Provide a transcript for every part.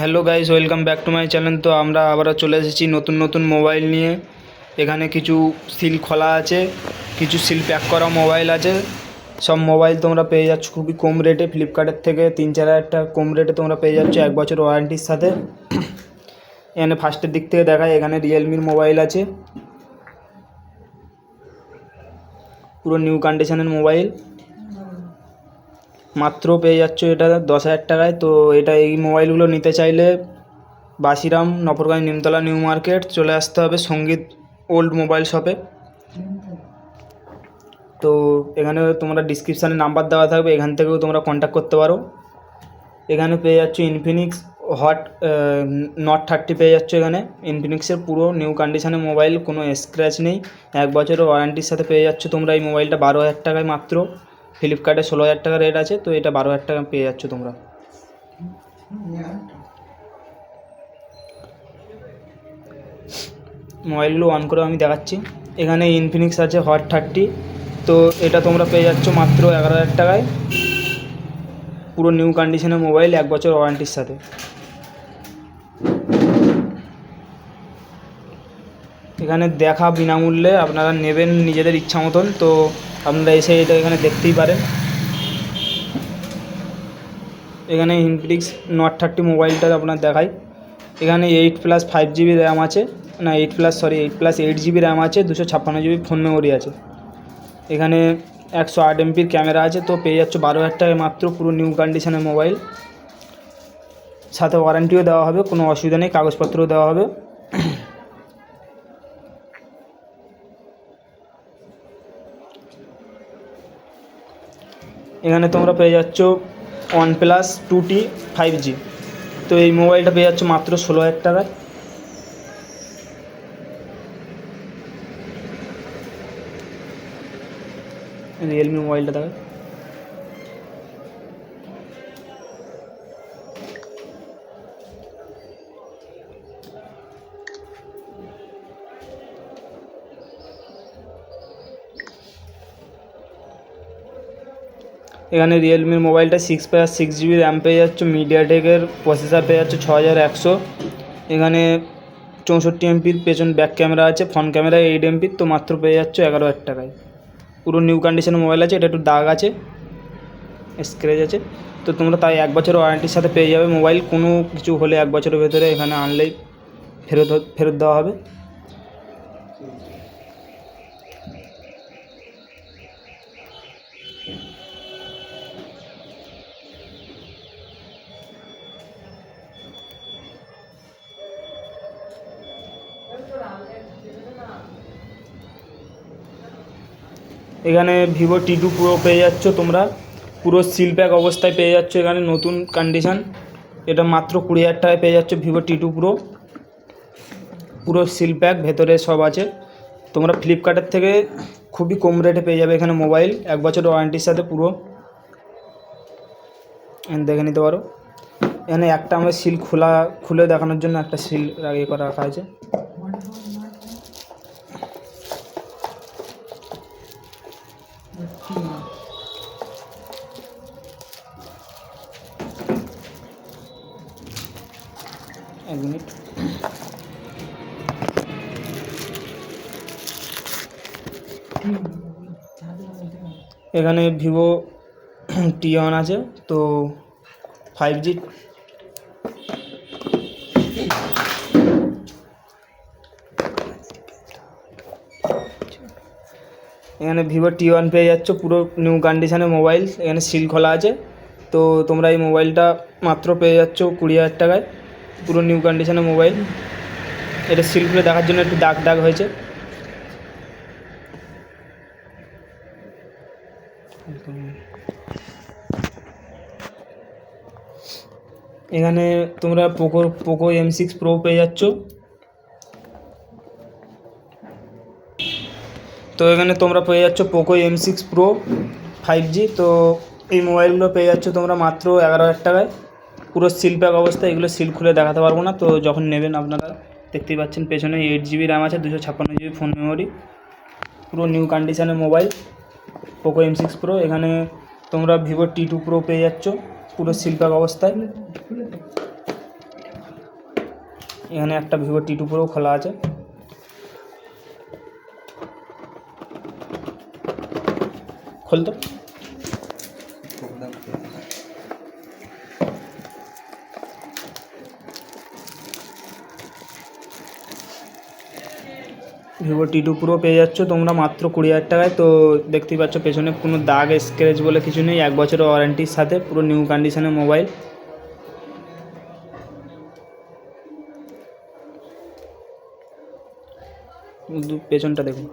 Hello guys, welcome back to my channel. তো আমরা আবারও চলে এসেছি নতুন নতুন মোবাইল নিয়ে। এখানে কিছু সিল খোলা আছে, কিছু সিল প্যাক করা মোবাইল আছে। সব মোবাইল তোমরা পেয়ে যাচ্ছ খুবই কম রেটে। ফ্লিপকার্টের থেকে তিন চার হাজার টাকা কম রেটে তোমরা পেয়ে যাচ্ছ এক বছর ওয়ারেন্টির সাথে। এখানে ফার্স্টের দিক থেকে দেখায় এখানে রিয়েলমির মোবাইল আছে। পুরো নিউ কন্ডিশনের মোবাইল। মাত্র পেয়ে যাচ্ছ, এটা দশ হাজার টাকায়। তো এটা এই মোবাইলগুলো নিতে চাইলে বাসিরাম নফরগঞ্জ নিমতলা, নিউ মার্কেট চলে আসতে হবে সংগীত ওল্ড মোবাইল শপে। তো এখানে তোমরা ডিসক্রিপশানে নাম্বার দেওয়া থাকবে, এখান থেকেও তোমরা কন্ট্যাক্ট করতে পারো। এখানে পেয়ে যাচ্ছ ইনফিনিক্স হট নট থার্টি পেয়ে যাচ্ছ এখানে। ইনফিনিক্সের পুরো নিউ কন্ডিশনের মোবাইল কোনো স্ক্র্যাচ নেই। এক বছরের ওয়ারেন্টির সাথে পেয়ে যাচ্ছ তোমরা এই মোবাইলটা বারো হাজার টাকায় মাত্র। ফ্লিপকার্টে ষোলো হাজার টাকা রেট আছে, তো এটা বারো হাজার টাকা পেয়ে যাচ্ছ তোমরা। মোবাইলগুলো অন করে আমি দেখাচ্ছি। এখানে ইনফিনিক্স আছে হট থার্টি তো এটা তোমরা পেয়ে যাচ্ছ মাত্র এগারো হাজার টাকায়। পুরো নিউ কন্ডিশনের মোবাইল এক বছর ওয়ারেন্টির সাথে। এখানে দেখা বিনামূল্যে আপনারা নেবেন নিজেদের ইচ্ছা মতন, তো আপনারা এসে এটা এখানে দেখতেই পারেন। এখানে ইনফিনিক্স নট থার্টি মোবাইলটা আপনার দেখাই। এখানে eight plus five GB RAM আছে। না eight plus sorry eight plus eight GB RAM আছে, দুশো ছাপ্পান্ন জিবি ফোন মেমোরি আছে। এখানে একশো আট এমপির ক্যামেরা আছে, তো পেয়ে যাচ্ছ বারো হাজার টাকায় মাত্র পুরো নিউ কন্ডিশনের মোবাইল সাথে ওয়ারেন্টিও দেওয়া হবে, কোনো অসুবিধা নেই, কাগজপত্রও দেওয়া হবে। এখানে তোমরা পেয়ে যাচ্ছ one plus two T five G তো এই মোবাইলটা পেয়ে যাচ্ছ মাত্র ষোলো হাজার টাকায়। রিয়েলমি মোবাইলটা দেখো এখানে রিয়েলমির মোবাইলটা six plus six GB RAM পেয়ে যাচ্ছ মিডিয়াটেকের প্রসেসার পেয়ে যাচ্ছ ছ হাজার একশো। এখানে চৌষট্টি এমপির পেছন ব্যাক ক্যামেরা আছে ফ্রন্ট ক্যামেরা এইট এমপির তো মাত্র পেয়ে যাচ্ছ এগারো হাজার টাকায়। পুরো নিউ কন্ডিশনের মোবাইল আছে, এটা একটু দাগ আছে স্ক্র্যাচ আছে। তো তোমরা তাই এক বছর ওয়ারেন্টির সাথে পেয়ে যাবে। মোবাইল কোনো কিছু হলে এক বছরের ভেতরে এখানে আনলেই ফেরত ফেরত দেওয়া হবে। এখানে ভিভো টি টু প্রো পেয়ে যাচ্ছ তোমরা। পুরো সিল প্যাক অবস্থায় পেয়ে যাচ্ছ এখানে, নতুন কন্ডিশন এটা মাত্র কুড়ি হাজার টাকায় পেয়ে যাচ্ছ ভিভো টি টু প্রো পুরো সিল প্যাক ভেতরে সব আছে। তোমরা ফ্লিপকার্টের থেকে খুবই কম রেটে পেয়ে যাবে এখানে মোবাইল এক বছর ওয়ারেন্টির সাথে পুরো। দেখে নিতে পারো। এখানে একটা আমার সিল খোলা, খুলে দেখানোর জন্য একটা সিল ইয়ে করা রাখা আছে। এক মিনিট। এখানে ভিভো টি ওয়ান আছে তো ফাইভ জি এখানে ভিভো টি ওয়ান পেয়ে যাচ্ছ, পুরো নিউ কন্ডিশনের মোবাইল এখানে সিল খোলা আছে। তো তোমরা এই মোবাইলটা মাত্র পেয়ে যাচ্ছ কুড়ি হাজার টাকায়, পুরো নিউ কন্ডিশনের মোবাইল এটা সিল খুলে দেখার জন্য একটু দাগ দাগ হয়েছে। এখানে তোমরা Poco Poco M six pro পেয়ে যাচ্ছ। তো এখানে তোমরা পেয়ে যাচ্ছ Poco M six pro five G তো এই মোবাইলগুলো পেয়ে যাচ্ছ তোমরা মাত্র এগারো হাজার টাকায়। পুরো সিল প্যাক অবস্থা, এগুলো সিল খুলে দেখাতে পারব না। তো যখন নেবেন আপনারা দেখতেই পাচ্ছেন পেছনে এইট জিবি র্যাম আছে, দুশো ছাপ্পান্ন জিবি ফোন মেমোরি পুরো নিউ কন্ডিশনের mobile Poco M six pro এখানে তোমরা ভিভো টি টু প্রো পেয়ে যাচ্ছ, পুরো সিল প্যাক অবস্থায়। এখানে একটা ভিভো টি টু প্রো খোলা আছে। খুলতো ভিভো টি টু প্রো পেয়ে যাচ্ছ, তোমরা মাত্র কুড়ি হাজার টাকায়। তো দেখতেই পাচ্ছ, পেছনে কোনো দাগ স্ক্র্যাচ বলে কিছু নেই। এক বছরের ওয়ারেন্টির সাথে, পুরো নিউ কন্ডিশনের মোবাইল পেছনটা দেখুন।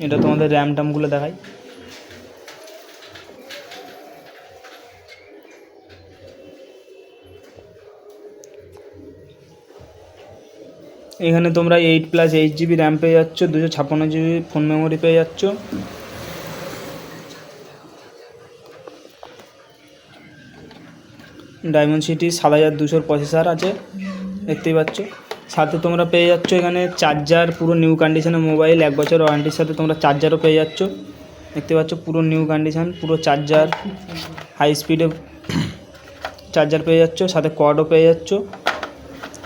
এটা তোমাদের র্যাম ট্যামগুলো দেখাই। এখানে তোমরা eight plus eight GB RAM পেয়ে যাচ্ছ, দুশো ছাপ্পান্ন জিবি ফোন মেমোরি পেয়ে যাচ্ছ। ডায়মন্ড সিটি সাত হাজার দুশোর প্রসেসর আছে, দেখতেই পাচ্ছ। সাথে তোমরা পেয়ে যাচ্ছ এখানে চার্জার পুরো নিউ কন্ডিশনের মোবাইল এক বছর ওয়ারেন্টির সাথে তোমরা চার্জারও পেয়ে যাচ্ছ। দেখতে পাচ্ছ পুরো নিউ কন্ডিশন পুরো চার্জার হাই স্পিডে চার্জার পেয়ে যাচ্ছ, সাথে কর্ডও পেয়ে যাচ্ছ।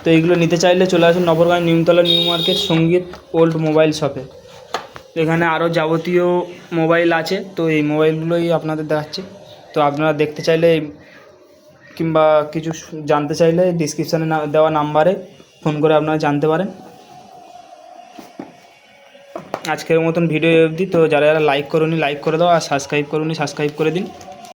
তো এইগুলো নিতে চাইলে চলে আসুন Nabarganj Nimtala New Market Sangeet old mobile শপে এখানে আরও যাবতীয় মোবাইল আছে, তো এই মোবাইলগুলোই আপনাদের দেখাচ্ছে। তো আপনারা দেখতে চাইলে কিংবা কিছু জানতে চাইলে ডিসক্রিপশানে দেওয়া নাম্বারে ফোন করে আপনারা জানতে পারেন। আজকের মতন ভিডিও অবধি। তো যারা যারা লাইক করুন লাইক করে দাও আর সাবস্ক্রাইব করুন সাবস্ক্রাইব করে দিন।